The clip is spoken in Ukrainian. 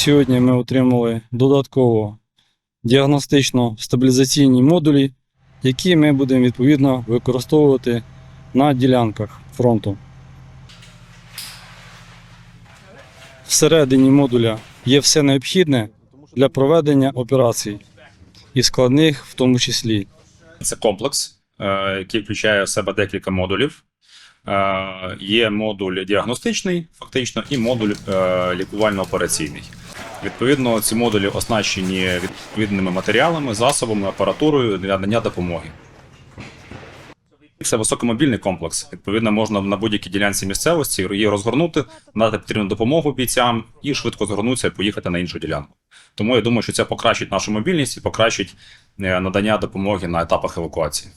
Сьогодні ми отримали додатково діагностично-стабілізаційні модулі, які ми будемо відповідно використовувати на ділянках фронту. Всередині модуля є все необхідне для проведення операцій і складних в тому числі. Це комплекс, е, який включає в себе декілька модулів. Е, Є модуль діагностичний, фактично, і модуль е, лікувально-операційний. Відповідно, ці модулі оснащені відповідними матеріалами, засобами, апаратурою для надання допомоги. Це високомобільний комплекс. Відповідно, можна на будь-якій ділянці місцевості її розгорнути, надати потрібну допомогу бійцям і швидко згорнутися і поїхати на іншу ділянку. Тому я думаю, що це покращить нашу мобільність і покращить е, надання допомоги на етапах евакуації.